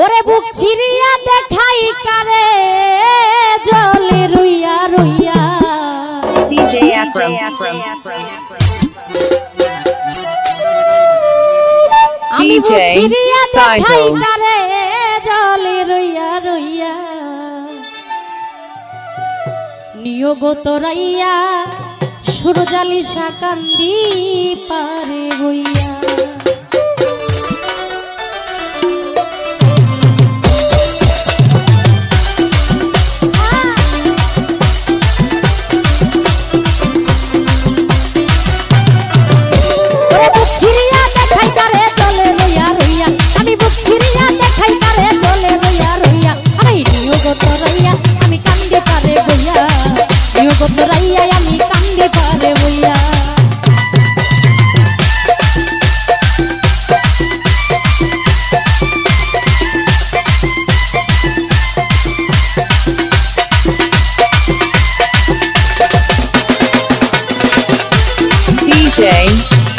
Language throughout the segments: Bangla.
ওরে বুক ছিড়িয়া দেখাই কারে জলে রুইয়া রুইয়া। ডিজে আকরাম ডিজে সাইডো কারে জলে রুইয়া রুইয়া। নিয়োগ তোরাইয়া সুরজালি সাকান্দি পারে হইয়া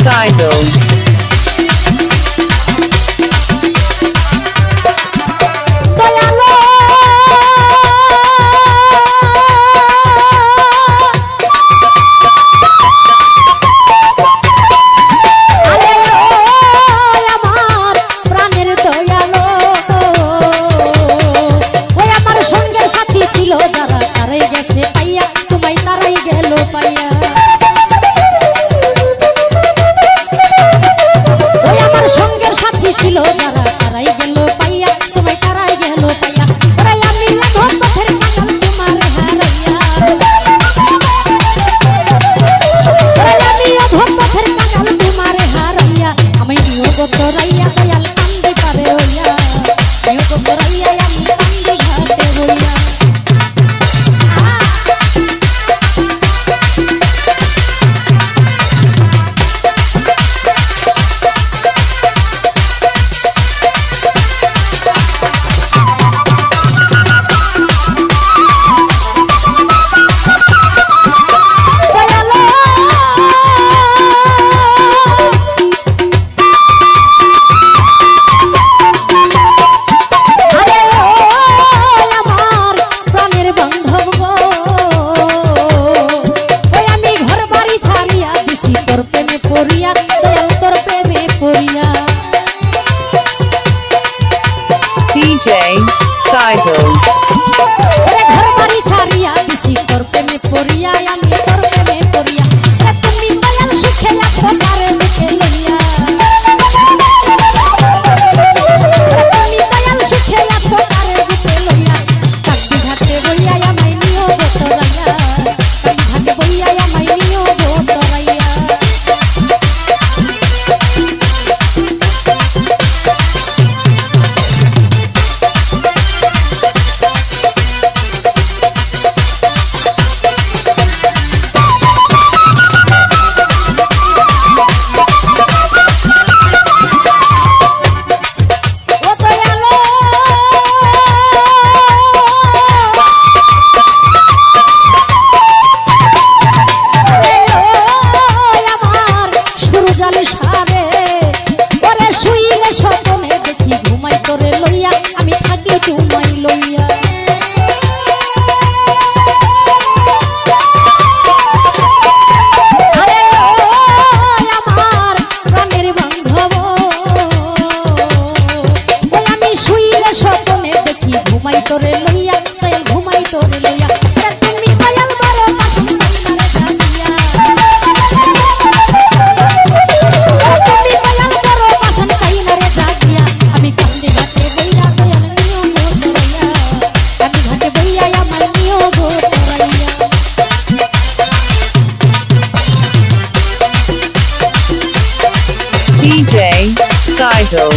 Suicidal ছিল যারা তারাই গেল। যায় ওরে ঘর বাড়ি সারিয়া কিসি তোর প্রেমে পড়িয়া আমি Show.